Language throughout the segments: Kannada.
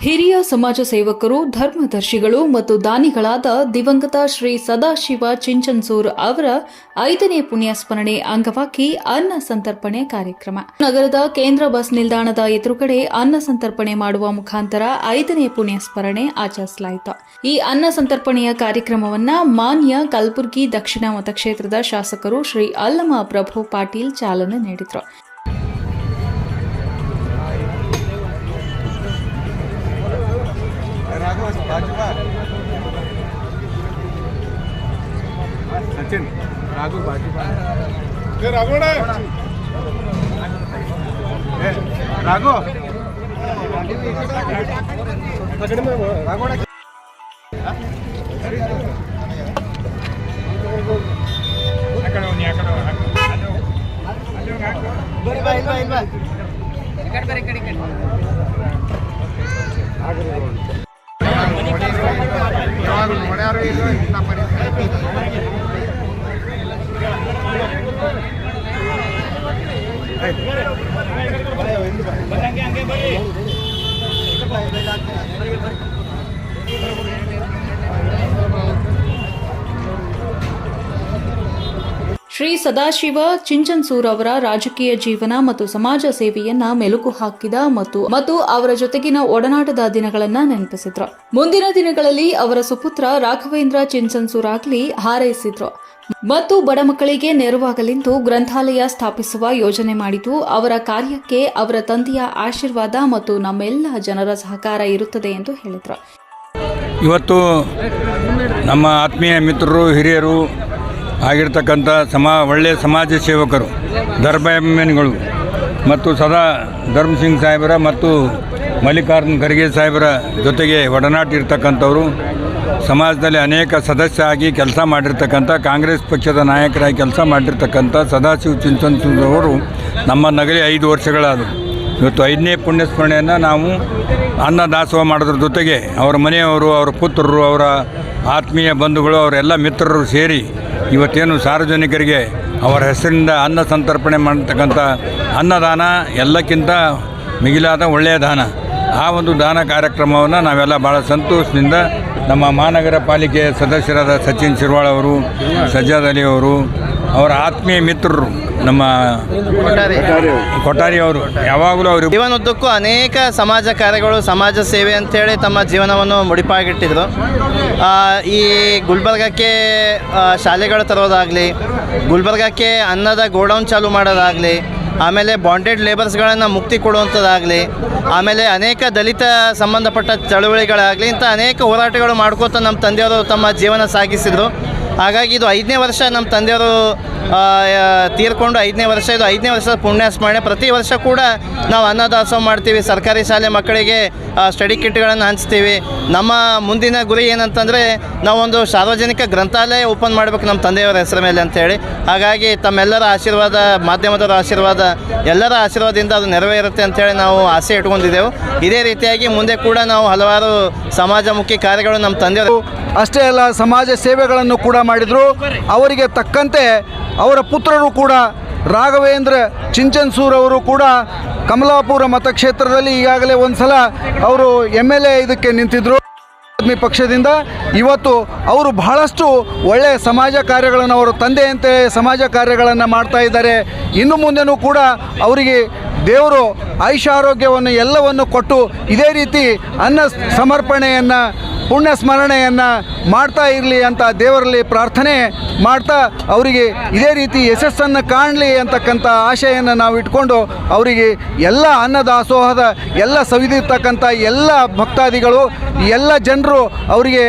ಹಿರಿಯ ಸಮಾಜ ಸೇವಕರು, ಧರ್ಮದರ್ಶಿಗಳು ಮತ್ತು ದಾನಿಗಳಾದ ದಿವಂಗತ ಶ್ರೀ ಸದಾಶಿವ ಚಿಂಚನ್ಸೂರ್ ಅವರ ಐದನೇ ಪುಣ್ಯಸ್ಮರಣೆ ಅಂಗವಾಗಿ ಅನ್ನ ಸಂತರ್ಪಣೆ ಕಾರ್ಯಕ್ರಮ. ನಗರದ ಕೇಂದ್ರ ಬಸ್ ನಿಲ್ದಾಣದ ಎದುರುಗಡೆ ಅನ್ನ ಸಂತರ್ಪಣೆ ಮಾಡುವ ಮುಖಾಂತರ ಐದನೇ ಪುಣ್ಯಸ್ಮರಣೆ ಆಚರಿಸಲಾಯಿತು. ಈ ಅನ್ನ ಸಂತರ್ಪಣೆಯ ಕಾರ್ಯಕ್ರಮವನ್ನ ಮಾನ್ಯ ಕಲಬುರಗಿ ದಕ್ಷಿಣ ಮತಕ್ಷೇತ್ರದ ಶಾಸಕರು ಶ್ರೀ ಅಲ್ಲಮ ಪ್ರಭು ಪಾಟೀಲ್ ಚಾಲನೆ ನೀಡಿದರು. આગળ બાજુ રાઘો રાઘો ಯಾವಾಗ ನೋಡ್ಯಾರು ಇಲ್ಲ ಇಂಥ ಪರಿಸ್ಥಿತಿ ಶ್ರೀ ಸದಾಶಿವ ಚಿಂಚನ್ಸೂರ್ ಅವರ ರಾಜಕೀಯ ಜೀವನ ಮತ್ತು ಸಮಾಜ ಸೇವೆಯನ್ನ ಮೆಲುಕು ಹಾಕಿದ ಮತ್ತು ಮತ್ತು ಅವರ ಜೊತೆಗಿನ ಒಡನಾಟದ ದಿನಗಳನ್ನ ನೆನಪಿಸಿದ್ರು. ಮುಂದಿನ ದಿನಗಳಲ್ಲಿ ಅವರ ಸುಪುತ್ರ ರಾಘವೇಂದ್ರ ಚಿಂಚನ್ಸೂರ್ ಆಗ್ಲಿ ಹಾರೈಸಿದ್ರು. ಮತ್ತು ಬಡ ಮಕ್ಕಳಿಗೆ ನೆರವಾಗಲೆಂದು ಗ್ರಂಥಾಲಯ ಸ್ಥಾಪಿಸುವ ಯೋಜನೆ ಮಾಡಿದ್ದು, ಅವರ ಕಾರ್ಯಕ್ಕೆ ಅವರ ತಂದೆಯ ಆಶೀರ್ವಾದ ಮತ್ತು ನಮ್ಮೆಲ್ಲ ಜನರ ಸಹಕಾರ ಇರುತ್ತದೆ ಎಂದು ಹೇಳಿದ್ರು. ಇವತ್ತು ನಮ್ಮ ಆತ್ಮೀಯ ಮಿತ್ರರು, ಹಿರಿಯರು ಆಗಿರ್ತಕ್ಕಂಥ ಸಮಾ ಒಳ್ಳೆಯ ಸಮಾಜ ಸೇವಕರು ಧರ್ಮಾಭಿಮಾನಿಗಳು ಮತ್ತು ಸದಾ ಧರ್ಮ ಸಿಂಗ್ ಸಾಹೇಬರ ಮತ್ತು ಮಲ್ಲಿಕಾರ್ಜುನ್ ಖರ್ಗೆ ಸಾಹೇಬರ ಜೊತೆಗೆ ಒಡನಾಟ ಇರ್ತಕ್ಕಂಥವ್ರು ಸಮಾಜದಲ್ಲಿ ಅನೇಕ ಸದಸ್ಯ ಆಗಿ ಕೆಲಸ ಮಾಡಿರ್ತಕ್ಕಂಥ, ಕಾಂಗ್ರೆಸ್ ಪಕ್ಷದ ನಾಯಕರಾಗಿ ಕೆಲಸ ಮಾಡಿರ್ತಕ್ಕಂಥ ಸದಾಶಿವ ಚಿಂತನ್ಸೂರವರು ನಮ್ಮ ನಗರಿ ಐದು ವರ್ಷಗಳಾದರು. ಇವತ್ತು ಐದನೇ ಪುಣ್ಯಸ್ಮರಣೆಯನ್ನು ನಾವು ಅನ್ನ ದಾಸೋಹ ಮಾಡೋದ್ರ ಜೊತೆಗೆ, ಅವರ ಮನೆಯವರು, ಅವರ ಪುತ್ರರು, ಅವರ ಆತ್ಮೀಯ ಬಂಧುಗಳು, ಅವರೆಲ್ಲ ಮಿತ್ರರು ಸೇರಿ ಇವತ್ತೇನು ಸಾರ್ವಜನಿಕರಿಗೆ ಅವರ ಹೆಸರಿಂದ ಅನ್ನ ಸಂತರ್ಪಣೆ ಮಾಡತಕ್ಕಂಥ ಅನ್ನದಾನ ಎಲ್ಲಕ್ಕಿಂತ ಮಿಗಿಲಾದ ಒಳ್ಳೆಯ ದಾನ. ಆ ಒಂದು ದಾನ ಕಾರ್ಯಕ್ರಮವನ್ನು ನಾವೆಲ್ಲ ಭಾಳ ಸಂತೋಷದಿಂದ ನಮ್ಮ ಮಹಾನಗರ ಪಾಲಿಕೆಯ ಸದಸ್ಯರಾದ ಸಚಿನ್ ಶಿರ್ವಾಳ್ ಅವರು, ಸಜ್ಜಾದ್ ಅಲಿ ಅವರು ಅವರ ಆತ್ಮೀಯ ಮಿತ್ರರು, ನಮ್ಮ ಕೊಠಾರಿ ಅವರು, ಯಾವಾಗಲೂ ಅವರು ಜೀವನದುದ್ದಕ್ಕೂ ಅನೇಕ ಸಮಾಜ ಕಾರ್ಯಗಳು, ಸಮಾಜ ಸೇವೆ ಅಂತೇಳಿ ತಮ್ಮ ಜೀವನವನ್ನು ಮುಡಿಪಾಗಿಟ್ಟಿದ್ರು. ಈ ಗುಲ್ಬರ್ಗಕ್ಕೆ ಶಾಲೆಗಳು ತರೋದಾಗಲಿ, ಗುಲ್ಬರ್ಗಕ್ಕೆ ಅನ್ನದ ಗೋಡೌನ್ ಚಾಲು ಮಾಡೋದಾಗಲಿ, ಆಮೇಲೆ ಬಾಂಡೆಡ್ ಲೇಬರ್ಸ್ಗಳನ್ನು ಮುಕ್ತಿ ಕೊಡುವಂಥದ್ದಾಗಲಿ, ಆಮೇಲೆ ಅನೇಕ ದಲಿತ ಸಂಬಂಧಪಟ್ಟ ಚಳುವಳಿಗಳಾಗಲಿ, ಇಂಥ ಅನೇಕ ಹೋರಾಟಗಳು ಮಾಡ್ಕೋತ ನಮ್ಮ ತಂದೆಯವರು ತಮ್ಮ ಜೀವನ ಸಾಗಿಸಿದರು. ಹಾಗಾಗಿ ಇದು ಐದನೇ ವರ್ಷ ನಮ್ಮ ತಂದೆಯವರು ತೀರ್ಕೊಂಡು ಐದನೇ ವರ್ಷ ಇದು ಐದನೇ ವರ್ಷದ ಪುಣ್ಯ ಸ್ಮರಣೆ ಪ್ರತಿ ವರ್ಷ ಕೂಡ ನಾವು ಅನ್ನದಾಸೋಹ ಮಾಡ್ತೀವಿ. ಸರ್ಕಾರಿ ಶಾಲೆ ಮಕ್ಕಳಿಗೆ ಸ್ಟಡಿ ಕಿಟ್ಗಳನ್ನು ಹಂಚ್ತೀವಿ. ನಮ್ಮ ಮುಂದಿನ ಗುರಿ ಏನಂತಂದರೆ ನಾವೊಂದು ಸಾರ್ವಜನಿಕ ಗ್ರಂಥಾಲಯ ಓಪನ್ ಮಾಡಬೇಕು ನಮ್ಮ ತಂದೆಯವರ ಹೆಸರ ಮೇಲೆ ಅಂತೇಳಿ. ಹಾಗಾಗಿ ತಮ್ಮೆಲ್ಲರ ಆಶೀರ್ವಾದ, ಮಾಧ್ಯಮದವರ ಆಶೀರ್ವಾದ, ಎಲ್ಲರ ಆಶೀರ್ವಾದದಿಂದ ಅದು ನೆರವೇರುತ್ತೆ ಅಂತೇಳಿ ನಾವು ಆಸೆ ಇಟ್ಕೊಂಡಿದ್ದೆವು. ಇದೇ ರೀತಿಯಾಗಿ ಮುಂದೆ ಕೂಡ ನಾವು ಹಲವಾರು ಸಮಾಜಮುಖಿ ಕಾರ್ಯಗಳು ನಮ್ಮ ತಂದೆಯವರು ಅಷ್ಟೇ ಅಲ್ಲ, ಸಮಾಜ ಸೇವೆಗಳನ್ನು ಕೂಡ ಮಾಡಿದರು. ಅವರಿಗೆ ತಕ್ಕಂತೆ ಅವರ ಪುತ್ರರು ಕೂಡ ರಾಘವೇಂದ್ರ ಚಿಂಚನ್ಸೂರ್ ಅವರು ಕೂಡ ಕಮಲಾಪುರ ಮತಕ್ಷೇತ್ರದಲ್ಲಿ ಈಗಾಗಲೇ ಒಂದು ಸಲ ಅವರು ಎಂ ಎಲ್ ಎ ಇದಕ್ಕೆ ನಿಂತಿದ್ದರು ಆದ್ಮಿ ಪಕ್ಷದಿಂದ ಇವತ್ತು ಅವರು ಬಹಳಷ್ಟು ಒಳ್ಳೆಯ ಸಮಾಜ ಕಾರ್ಯಗಳನ್ನು ಅವರು ತಂದೆಯಂತೆ ಸಮಾಜ ಕಾರ್ಯಗಳನ್ನು ಮಾಡ್ತಾ ಇದ್ದಾರೆ. ಇನ್ನು ಮುಂದೆನೂ ಕೂಡ ಅವರಿಗೆ ದೇವರು ಆಯುಷಾರೋಗ್ಯವನ್ನು ಎಲ್ಲವನ್ನು ಕೊಟ್ಟು ಇದೇ ರೀತಿ ಅನ್ನ ಸಮರ್ಪಣೆಯನ್ನು ಪುಣ್ಯ ಸ್ಮರಣೆಯನ್ನು ಮಾಡ್ತಾ ಇರಲಿ ಅಂತ ದೇವರಲ್ಲಿ ಪ್ರಾರ್ಥನೆ ಮಾಡ್ತಾ ಅವರಿಗೆ ಇದೇ ರೀತಿ ಯಶಸ್ಸನ್ನು ಕಾಣಲಿ ಅಂತಕ್ಕಂಥ ಆಶೆಯನ್ನು ನಾವು ಇಟ್ಕೊಂಡು ಅವರಿಗೆ ಎಲ್ಲ ಅನ್ನದಾಸೋಹದ, ಎಲ್ಲ ಸವಿದಿರ್ತಕ್ಕಂಥ ಎಲ್ಲ ಭಕ್ತಾದಿಗಳು, ಎಲ್ಲ ಜನರು ಅವರಿಗೆ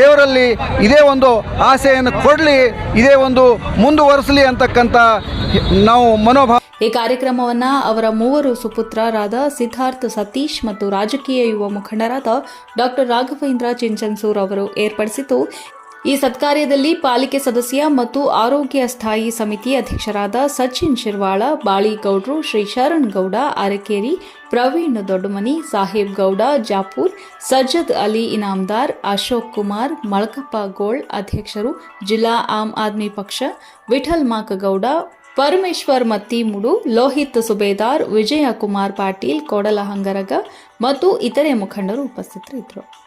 ದೇವರಲ್ಲಿ ಇದೇ ಒಂದು ಆಸೆಯನ್ನು ಕೊಡಲಿ, ಇದೇ ಒಂದು ಮುಂದುವರಿಸಲಿ ಅಂತಕ್ಕಂಥ ನಾವು ಮನೋಭಾವ ಈ ಕಾರ್ಯಕ್ರಮವನ್ನ ಅವರ ಮೂವರು ಸುಪುತ್ರರಾದ ಸಿದ್ಧಾರ್ಥ್ ಸತೀಶ್ ಮತ್ತು ರಾಜಕೀಯ ಯುವ ಮುಖಂಡರಾದ ಡಾಕ್ಟರ್ ರಾಘವೇಂದ್ರ ಚಿಂಚನ್ಸೂರ್ ಅವರು ಏರ್ಪಡಿಸಿತು. ಈ ಸತ್ಕಾರ್ಯದಲ್ಲಿ ಪಾಲಿಕೆ ಸದಸ್ಯ ಮತ್ತು ಆರೋಗ್ಯ ಸ್ಥಾಯಿ ಸಮಿತಿ ಅಧ್ಯಕ್ಷರಾದ ಸಚಿನ್ ಶಿರ್ವಾಳ, ಬಾಳಿಗೌಡ್ರು, ಶ್ರೀ ಶರಣ್ ಗೌಡ, ಅರಕೇರಿ, ಪ್ರವೀಣ್ ದೊಡ್ಡಮನಿ, ಸಾಹೇಬ್ ಗೌಡ, ಜಾಪೂರ್, ಸಜ್ಜದ್ ಅಲಿ ಇನಾಮ್ದಾರ್, ಅಶೋಕ್ ಕುಮಾರ್, ಮಳಕಪ್ಪ ಗೋಳ್ ಅಧ್ಯಕ್ಷರು, ಜಿಲ್ಲಾ ಆಮ್ ಆದ್ಮಿ ಪಕ್ಷ, ವಿಠಲ್ ಮಾಕಗೌಡ ಪರಮೇಶ್ವರ್ ಮತ್ತಿಮುಡು ಲೋಹಿತ್ ಸುಬೇದಾರ್ ವಿಜಯಕುಮಾರ್ ಪಾಟೀಲ್ ಕೋಡಲಹಂಗರಗ ಮತ್ತು ಇತರೆ ಮುಖಂಡರು ಉಪಸ್ಥಿತರಿದ್ದರು.